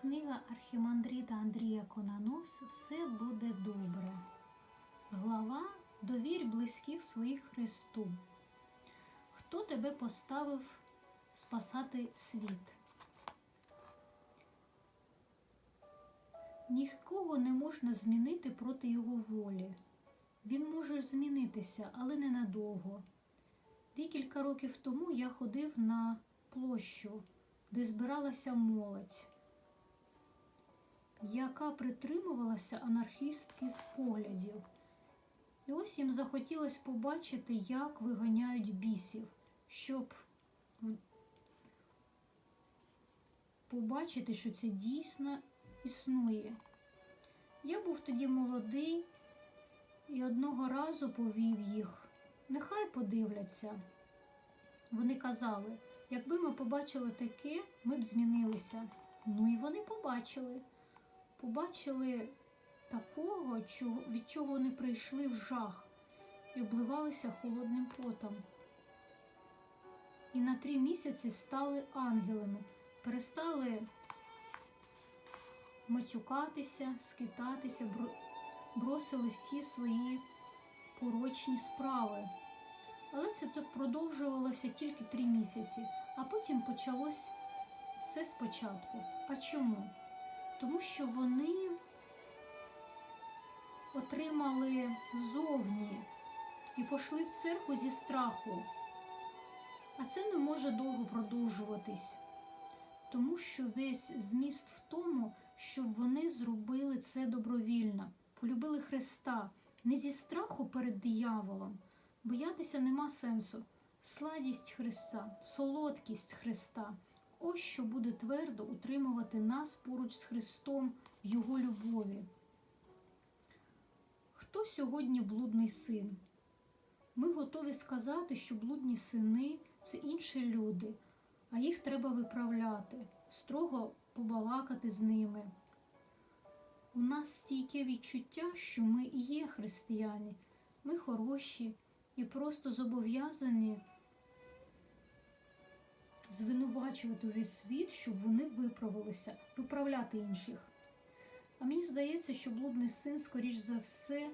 Книга архімандрита Андрія Кононос Все буде добре. Глава Довір близьких своїх Христу. Хто тебе поставив спасати світ? Нікого не можна змінити проти його волі. Він може змінитися, але ненадовго. Декілька років тому я ходив на площу, де збиралася молодь яка притримувалася анархістських поглядів. І ось їм захотілося побачити, як виганяють бісів, щоб побачити, що це дійсно існує. Я був тоді молодий і одного разу повів їх. Нехай подивляться. Вони казали, якби ми побачили таке, ми б змінилися. Ну і вони побачили побачили такого, від чого вони прийшли в жах і обливалися холодним потом. І на три місяці стали ангелами, перестали матюкатися, скитатися, бросили всі свої порочні справи. Але це тут продовжувалося тільки три місяці, а потім почалось все спочатку. А чому? Тому що вони отримали зовні і пішли в церкву зі страху. А це не може довго продовжуватись, тому що весь зміст в тому, що вони зробили це добровільно, полюбили Христа не зі страху перед дияволом. Боятися нема сенсу. Сладість Христа, солодкість Христа. Ось що буде твердо утримувати нас поруч з Христом в Його любові. Хто сьогодні блудний син? Ми готові сказати, що блудні сини це інші люди, а їх треба виправляти, строго побалакати з ними. У нас стійке відчуття, що ми і є християни, ми хороші і просто зобов'язані звинувачувати весь світ, щоб вони виправилися, виправляти інших. А мені здається, що блудний син, скоріш за все,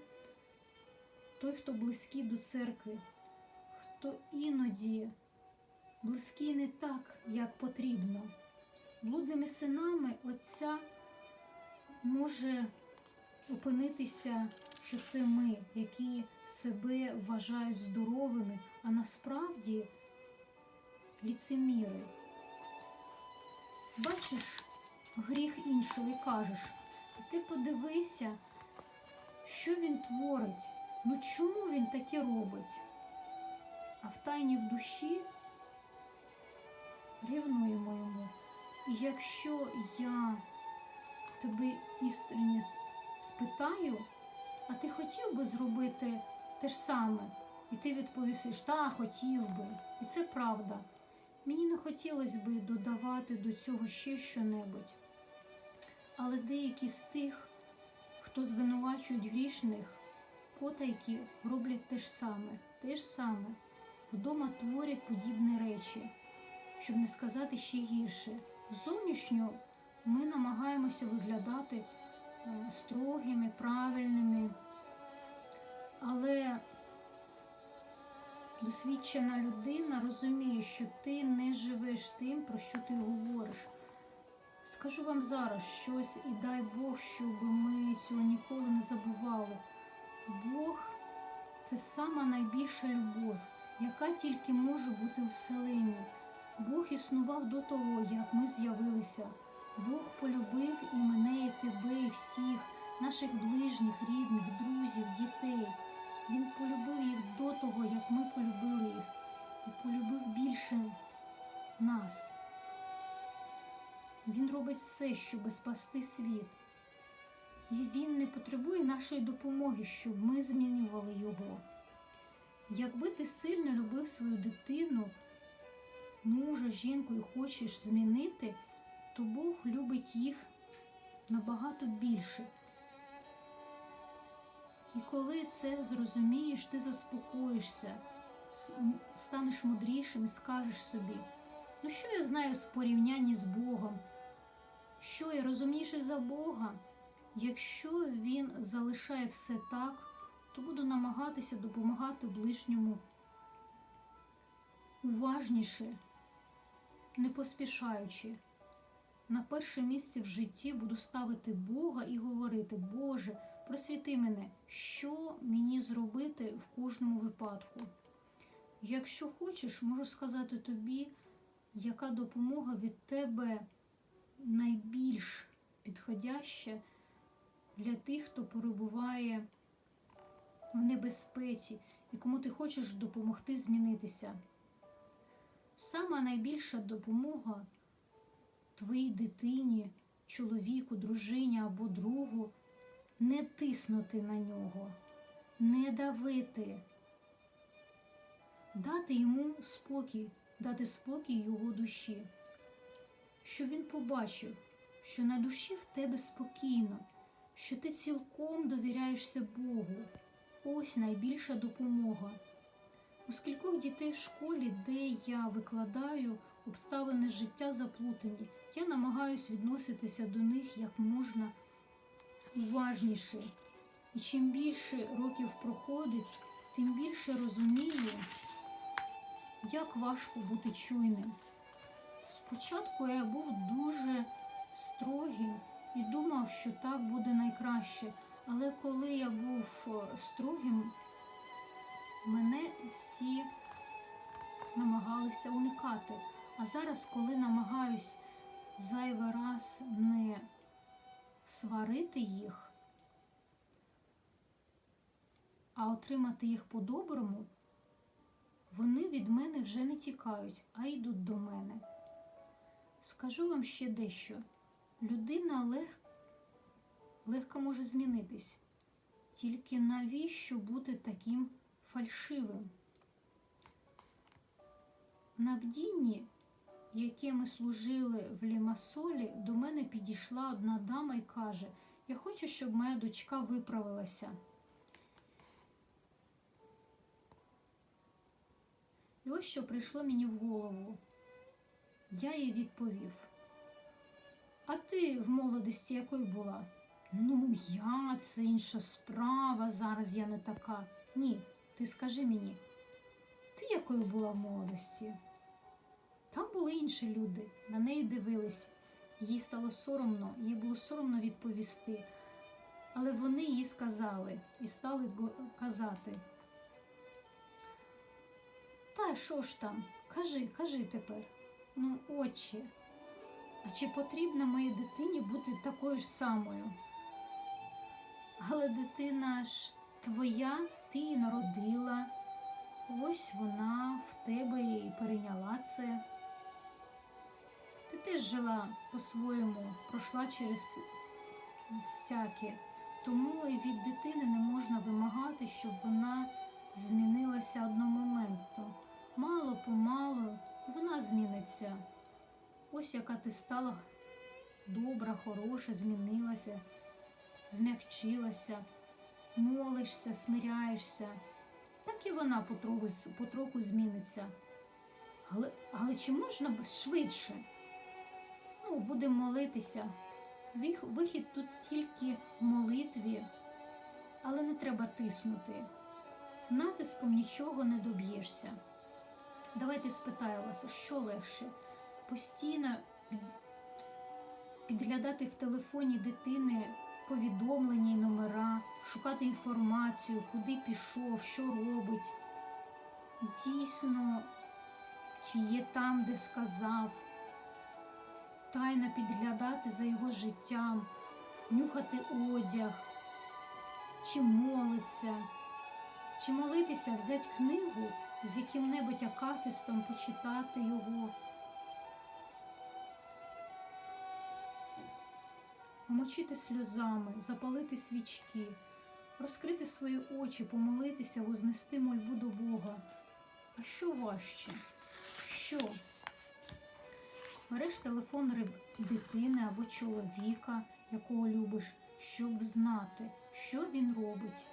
той, хто близький до церкви, хто іноді близький не так, як потрібно. Блудними синами Отця може опинитися, що це ми, які себе вважають здоровими, а насправді ліцеміри. Бачиш гріх іншого і кажеш, ти подивися, що він творить, ну чому він таке робить? А в тайні в душі рівнуємо йому. І якщо я тебе істинні спитаю, а ти хотів би зробити те ж саме, і ти відповісиш, та хотів би, і це правда. Мені не хотілося би додавати до цього ще щонебудь. Але деякі з тих, хто звинувачують грішних, потайки роблять те ж саме, те ж саме, вдома творять подібні речі, щоб не сказати ще гірше. Зовнішньо ми намагаємося виглядати е, строгими, правильними, але Досвідчена людина розуміє, що ти не живеш тим, про що ти говориш. Скажу вам зараз щось і дай Бог, щоб ми цього ніколи не забували. Бог це сама найбільша любов, яка тільки може бути в вселенні. Бог існував до того, як ми з'явилися. Бог полюбив і мене, і тебе, і всіх, наших ближніх, рідних, друзів, дітей. Він полюбив їх до того, як ми полюбили їх, і полюбив більше нас. Він робить все, щоб спасти світ. І він не потребує нашої допомоги, щоб ми змінювали його. Якби ти сильно любив свою дитину, мужа, жінку і хочеш змінити, то Бог любить їх набагато більше. І коли це зрозумієш, ти заспокоїшся, станеш мудрішим і скажеш собі, ну що я знаю з порівнянні з Богом? Що я розумніший за Бога? Якщо він залишає все так, то буду намагатися допомагати ближньому уважніше, не поспішаючи. На перше місце в житті буду ставити Бога і говорити: Боже, просвіти мене, що мені зробити в кожному випадку. Якщо хочеш, можу сказати тобі, яка допомога від тебе найбільш підходяща для тих, хто перебуває в небезпеці і кому ти хочеш допомогти змінитися. Сама найбільша допомога твоїй дитині, чоловіку, дружині або другу не тиснути на нього, не давити, дати йому спокій, дати спокій його душі, щоб він побачив, що на душі в тебе спокійно, що ти цілком довіряєшся Богу. Ось найбільша допомога. У скількох дітей в школі, де я викладаю обставини життя заплутані, я намагаюсь відноситися до них як можна уважніше. І чим більше років проходить, тим більше розумію, як важко бути чуйним. Спочатку я був дуже строгим і думав, що так буде найкраще. Але коли я був е, строгим, мене всі намагалися уникати. А зараз, коли намагаюсь зайвий раз не сварити їх, а отримати їх по-доброму, вони від мене вже не тікають, а йдуть до мене. Скажу вам ще дещо. Людина легко легко може змінитись. Тільки навіщо бути таким фальшивим? На бдінні, яке ми служили в Лімасолі, до мене підійшла одна дама і каже: Я хочу, щоб моя дочка виправилася. І ось що прийшло мені в голову. Я їй відповів. А ти в молодості якою була? Ну, я це інша справа, зараз я не така. Ні, ти скажи мені, ти якою була в молодості? Там були інші люди, на неї дивились. Їй стало соромно, їй було соромно відповісти. Але вони їй сказали і стали казати. Та що ж там? Кажи, кажи тепер. Ну, отче, а чи потрібно моїй дитині бути такою ж самою? Але дитина ж твоя, ти її народила, ось вона в тебе і перейняла це. Ти теж жила по-своєму, пройшла через всяке, тому і від дитини не можна вимагати, щоб вона змінилася одномоментно. Мало помалу вона зміниться. Ось яка ти стала добра, хороша, змінилася зм'якчилася, молишся, смиряєшся, так і вона потроху, потроху зміниться. Але, але чи можна швидше? Ну, будемо молитися. Вихід тут тільки в молитві, але не треба тиснути. Натиском нічого не доб'єшся. Давайте спитаю вас, що легше? Постійно підглядати в телефоні дитини повідомлення і номера, шукати інформацію, куди пішов, що робить. Дійсно, чи є там, де сказав, тайно підглядати за його життям, нюхати одяг, чи молиться, чи молитися, взяти книгу з яким-небудь акафістом, почитати його. Мочити сльозами, запалити свічки, розкрити свої очі, помолитися, вознести мольбу до Бога. А що важче? Що? Береш телефон дитини або чоловіка, якого любиш, щоб знати, що він робить.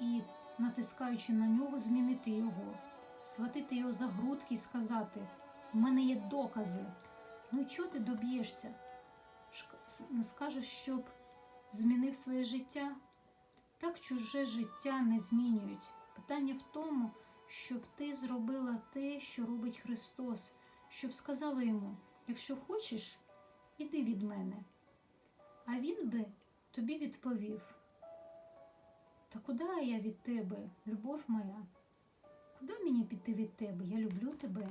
І, натискаючи на нього, змінити його, схватити його за грудки і сказати: У мене є докази. Ну чого ти доб'єшся? Скажеш, щоб змінив своє життя? Так чуже життя не змінюють. Питання в тому, щоб ти зробила те, що робить Христос, щоб сказала йому, якщо хочеш, іди від мене. А він би тобі відповів: Та куди я від тебе, любов моя? Куди мені піти від тебе? Я люблю тебе.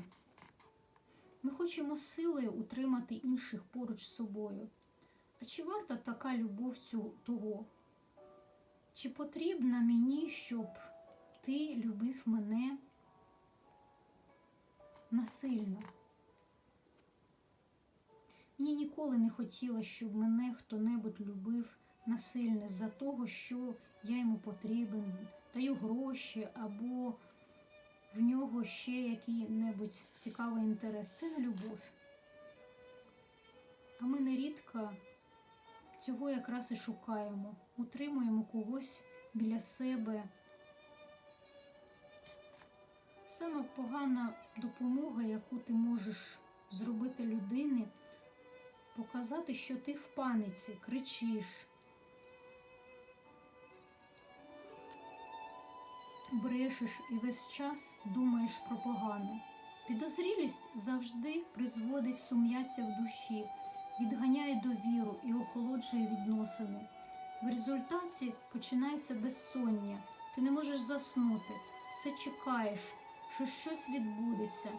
Ми хочемо силою утримати інших поруч з собою. А чи варта така любов цю, того? Чи потрібно мені, щоб ти любив мене насильно? Мені ніколи не хотілося, щоб мене хто-небудь любив насильно з-за того, що я йому потрібен, даю гроші або в нього ще який-небудь цікавий інтерес. Це не любов. А ми нерідко цього якраз і шукаємо, утримуємо когось біля себе. Сама погана допомога, яку ти можеш зробити людині, показати, що ти в паниці, кричиш, брешеш і весь час думаєш про погане. Підозрілість завжди призводить сум'яття в душі, відганяє довіру і охолоджує відносини. В результаті починається безсоння, ти не можеш заснути, все чекаєш, що щось відбудеться,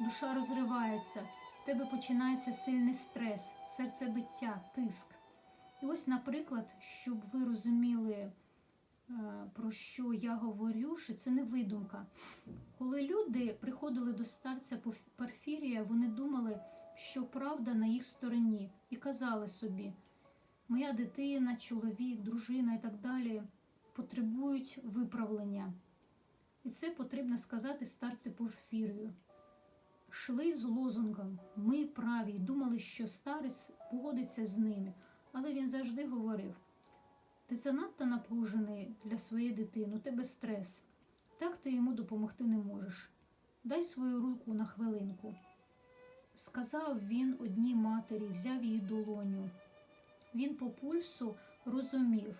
душа розривається, тебе починається сильний стрес, серцебиття, тиск. І ось, наприклад, щоб ви розуміли, е, про що я говорю, що це не видумка. Коли люди приходили до старця Порфірія, вони думали, що правда на їх стороні, і казали собі: моя дитина, чоловік, дружина і так далі потребують виправлення. І це потрібно сказати старці Порфірію. Шли з лозунгом Ми праві, і думали, що старець погодиться з ними. Але він завжди говорив: ти занадто напружений для своєї дитини, у тебе стрес. Так ти йому допомогти не можеш. Дай свою руку на хвилинку. Сказав він одній матері, взяв її долоню. Він по пульсу розумів,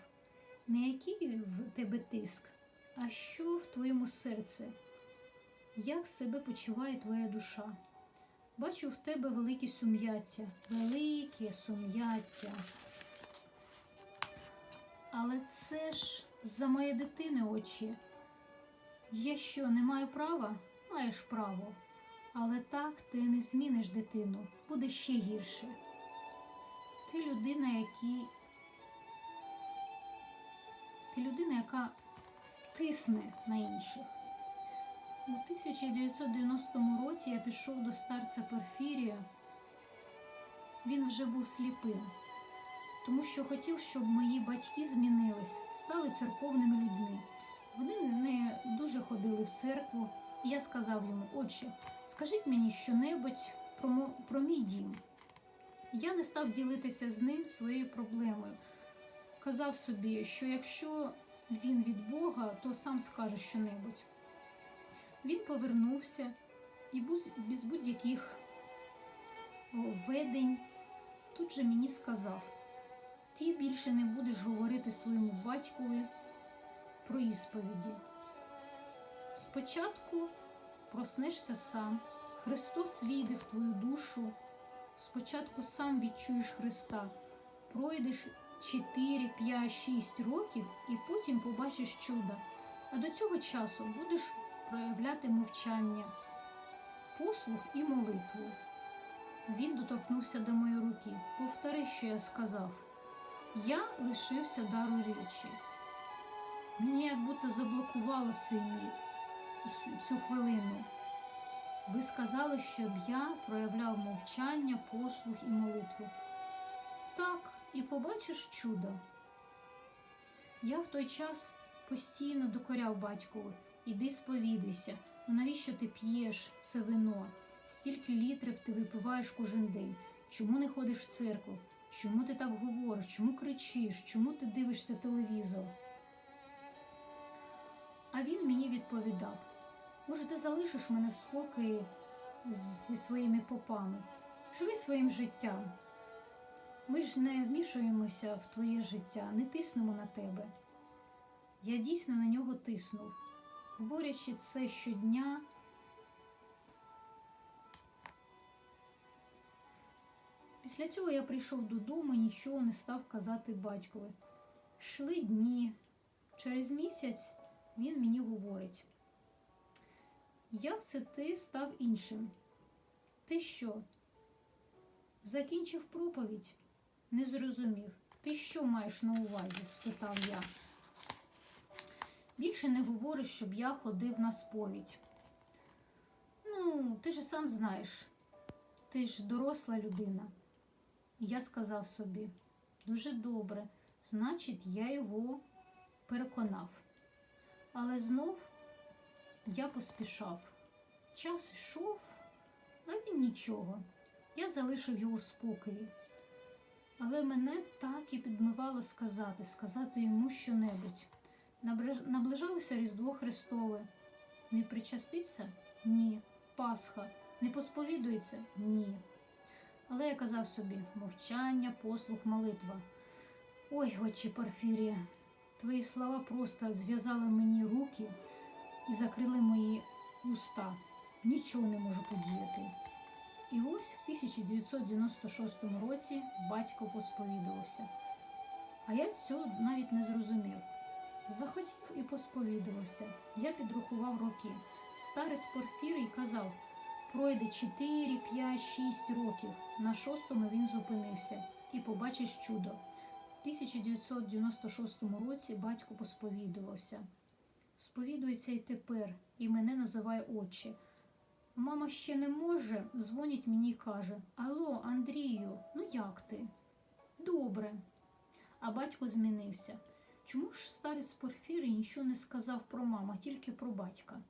не який в тебе тиск, а що в твоєму серці, як себе почуває твоя душа. Бачу в тебе великі сум'яття, велике сум'яття. Але це ж за моєї дитини очі. Я що, не маю права? Маєш право. Але так ти не зміниш дитину, буде ще гірше. Ти людина, який... Ти людина, яка тисне на інших. У 1990 році я пішов до старця Порфірія. Він вже був сліпим, тому що хотів, щоб мої батьки змінились, стали церковними людьми. Вони не дуже ходили в церкву. І я сказав йому, отче, скажіть мені щонебудь про, про мій дім. Я не став ділитися з ним своєю проблемою. Казав собі, що якщо він від Бога, то сам скаже щонебудь. Він повернувся і без будь-яких ведень тут же мені сказав: ти більше не будеш говорити своєму батькові про ісповіді. Спочатку проснешся сам, Христос війде в твою душу. Спочатку сам відчуєш Христа, пройдеш 4, 5, 6 років і потім побачиш чудо. А до цього часу будеш проявляти мовчання, послух і молитву. Він доторкнувся до моєї руки. Повтори, що я сказав. Я лишився дару речі. Мені як будто заблокували в цей цю- цю хвилину. Ви сказали, щоб я проявляв мовчання, послух і молитву. Так, і побачиш чудо. Я в той час постійно докоряв батькові, іди сповідуйся, ну навіщо ти п'єш це вино? Стільки літрів ти випиваєш кожен день. Чому не ходиш в церкву? Чому ти так говориш? Чому кричиш? Чому ти дивишся телевізор? А він мені відповідав: може, ти залишиш мене в спокої зі своїми попами? Живи своїм життям. Ми ж не вмішуємося в твоє життя, не тиснемо на тебе. Я дійсно на нього тиснув, говорячи це щодня. Після цього я прийшов додому і нічого не став казати батькові. Шли дні. Через місяць він мені говорить: як це ти став іншим? Ти що? Закінчив проповідь? Не зрозумів. Ти що маєш на увазі? спитав я. Більше не говориш, щоб я ходив на сповідь. Ну, ти ж сам знаєш, ти ж доросла людина. І я сказав собі, дуже добре, значить, я його переконав. Але знов я поспішав. Час йшов, а він нічого. Я залишив його в спокої. Але мене так і підмивало сказати, сказати йому щонебудь. Наближалося Різдво Христове. Не причаститься? Ні. Пасха. Не посповідується? Ні. Але я казав собі мовчання, послух, молитва. Ой, отче Порфірія, твої слова просто зв'язали мені руки і закрили мої уста. Нічого не можу подіяти. І ось в 1996 році батько посповідувався. А я цього навіть не зрозумів. Захотів і посповідувався. Я підрахував роки. Старець Порфірій казав, пройде 4, 5, 6 років. На шостому він зупинився і побачиш чудо. В 1996 році батько посповідувався. Сповідується і тепер, і мене називає отче. Мама ще не може, дзвонить мені і каже: Алло, Андрію, ну як ти? Добре. А батько змінився. Чому ж старець Порфірій нічого не сказав про маму, а тільки про батька?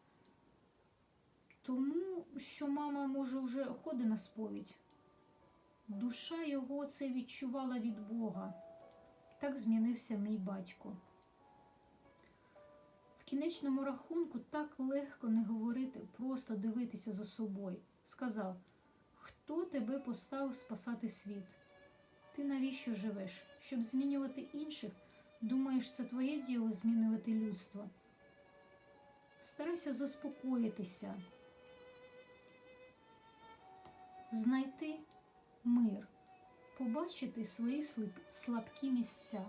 Тому що мама, може, вже ходить на сповідь. Душа його це відчувала від Бога. Так змінився мій батько. В кінечному рахунку так легко не говорити, просто дивитися за собою. Сказав, хто тебе поставив спасати світ? Ти навіщо живеш? Щоб змінювати інших? Думаєш, це твоє діло змінювати людство? Старайся заспокоїтися, знайти мир, побачити свої слаб- слабкі місця.